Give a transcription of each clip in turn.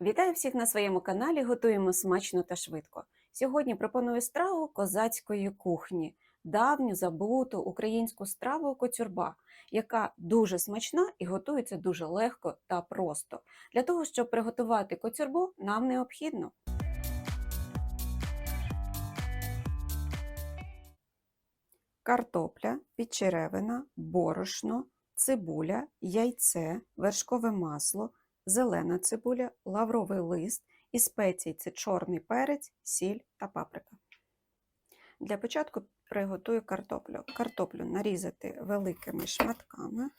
Вітаю всіх на своєму каналі. Готуємо смачно та швидко. Сьогодні пропоную страву козацької кухні, давню забуту українську страву коцюрба, яка дуже смачна і готується дуже легко та просто. Для того, щоб приготувати коцюрбу, нам необхідно картопля, підчеревина, борошно, цибуля, яйце, вершкове масло, зелена цибуля, лавровий лист і спеції це чорний перець, сіль та паприка. Для початку приготую картоплю. Картоплю нарізати великими шматками.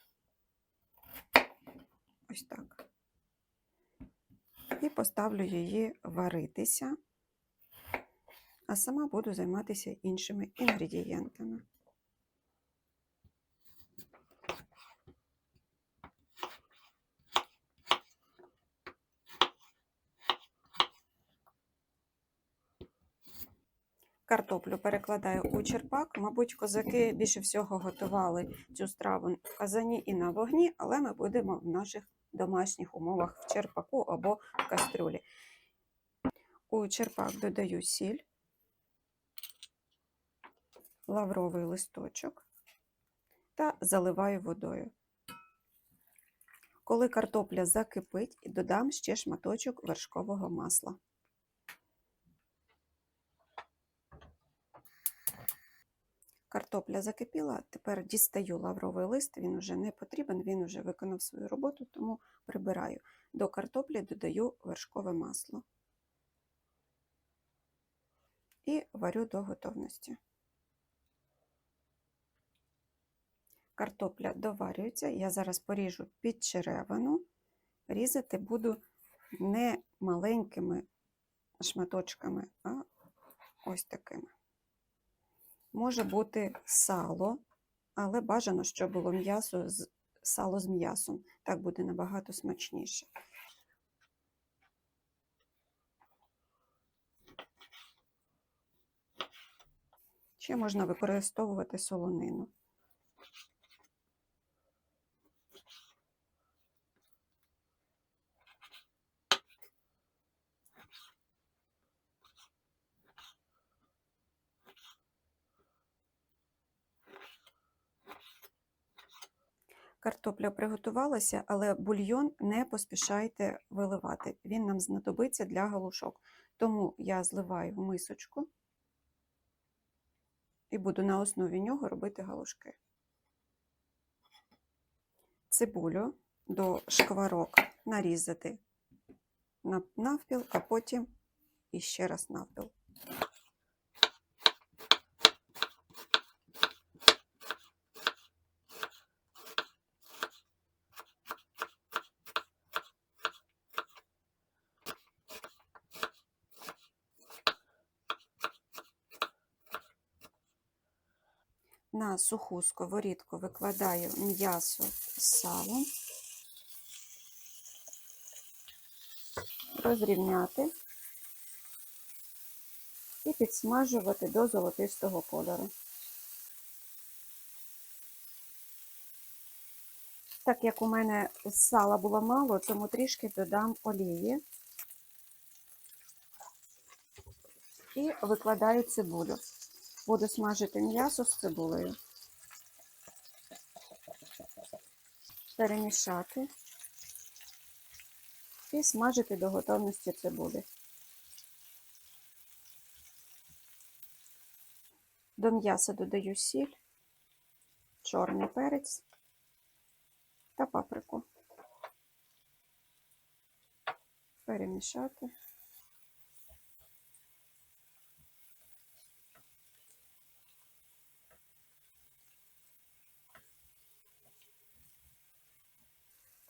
Ось так. І поставлю її варитися, а сама буду займатися іншими інгредієнтами. Картоплю перекладаю у черпак. Мабуть, козаки більше всього готували цю страву в казані і на вогні, але ми будемо в наших домашніх умовах в черпаку або в кастрюлі. У черпак додаю сіль, лавровий листочок та заливаю водою. Коли картопля закипить, додам ще шматочок вершкового масла. Картопля закипіла, тепер дістаю лавровий лист, він вже не потрібен, він вже виконав свою роботу, тому прибираю. До картоплі додаю вершкове масло і варю до готовності. Картопля доварюється, я зараз поріжу під черевину. Різати буду не маленькими шматочками, а ось такими. Може бути сало, але бажано, щоб було м'ясо з сало з м'ясом. Так буде набагато смачніше. Ще можна використовувати солонину. Картопля приготувалася, але бульйон не поспішайте виливати. Він нам знадобиться для галушок. Тому я зливаю в мисочку і буду на основі нього робити галушки. Цибулю до шкварок нарізати навпіл, а потім іще раз навпіл. На суху сковорідку викладаю м'ясо з салом, розрівняти і підсмажувати до золотистого кольору. Так як у мене сала було мало, тому трішки додам олії і викладаю цибулю. Буду смажити м'ясо з цибулею. Перемішати і смажити до готовності цибулі. До м'яса додаю сіль, чорний перець та паприку. Перемішати.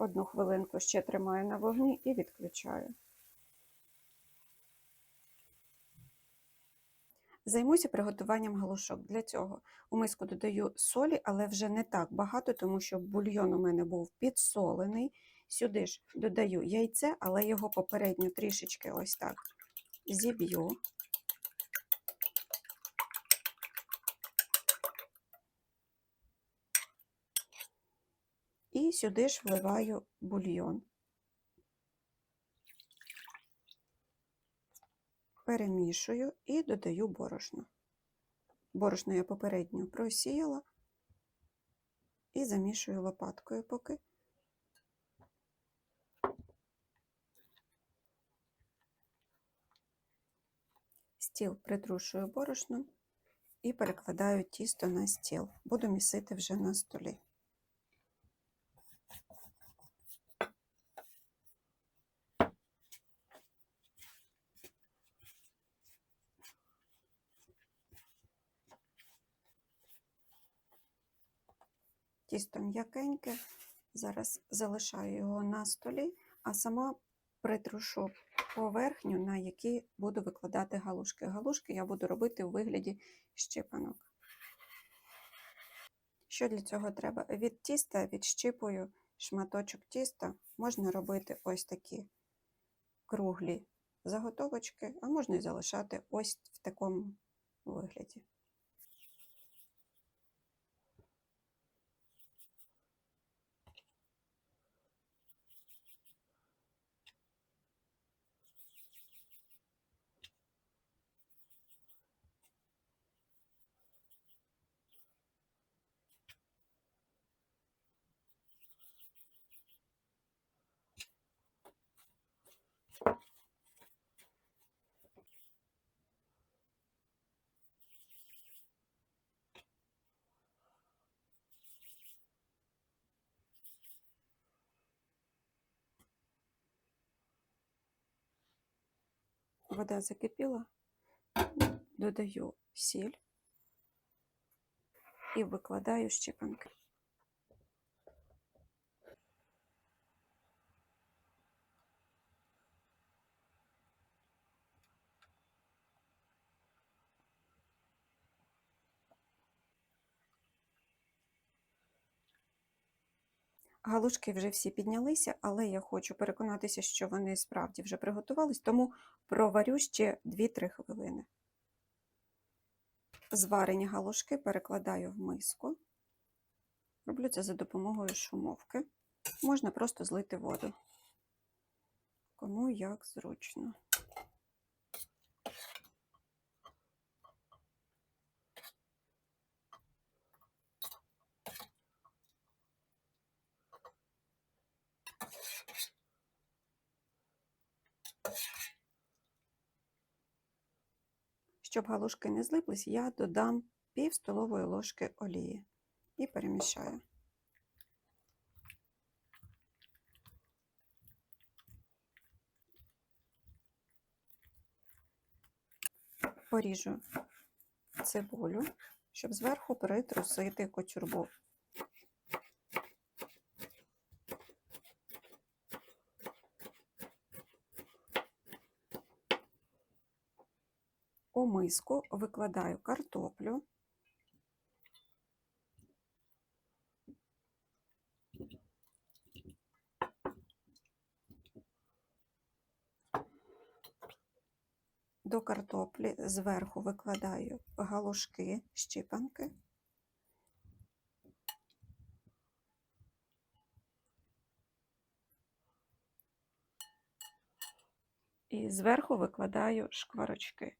Одну хвилинку ще тримаю на вогні і відключаю. Займуся приготуванням галушок. Для цього у миску додаю солі, але вже не так багато, тому що бульйон у мене був підсолений. Сюди ж додаю яйце, але його попередньо трішечки ось так зіб'ю. І сюди ж вливаю бульйон. перемішую і додаю борошно. Борошно я попередньо просіяла і замішую лопаткою поки. Стіл притрушую борошном і перекладаю тісто на стіл. Буду місити вже на столі. Тісто м'якеньке. Зараз залишаю його на столі, а сама притрушу поверхню, на якій буду викладати галушки. Галушки я буду робити у вигляді щипанок. Що для цього треба? Від тіста відщипую шматочок тіста. Можна робити ось такі круглі заготовочки, а можна і залишати ось в такому вигляді. Вода закипіла, додаю сіль і викладаю щепанки. Галушки вже всі піднялися, але я хочу переконатися, що вони справді вже приготувались, тому проварю ще 2-3 хвилини. Зварені галушки перекладаю в миску. Роблю це за допомогою шумовки. Можна просто злити воду. Кому як зручно. Щоб галушки не злиплись, я додам пів столової ложки олії і перемішаю. Поріжу цибулю, щоб зверху притрусити кочурбу. У миску викладаю картоплю. До картоплі зверху викладаю галушки, щипанки. І зверху викладаю шкварочки.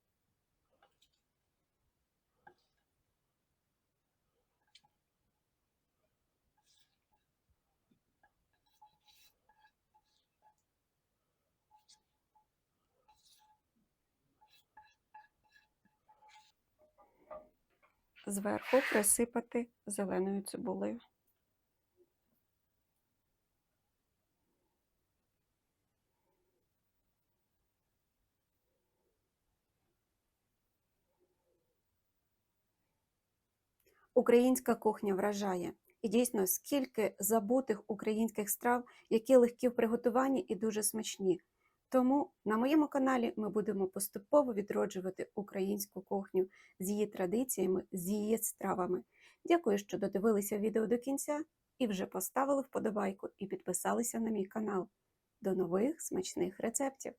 Зверху присипати зеленою цибулею. Українська кухня вражає. І дійсно, скільки забутих українських страв, які легкі в приготуванні і дуже смачні. Тому на моєму каналі ми будемо поступово відроджувати українську кухню з її традиціями, з її стравами. Дякую, що додивилися відео до кінця і вже поставили вподобайку і підписалися на мій канал. До нових смачних рецептів!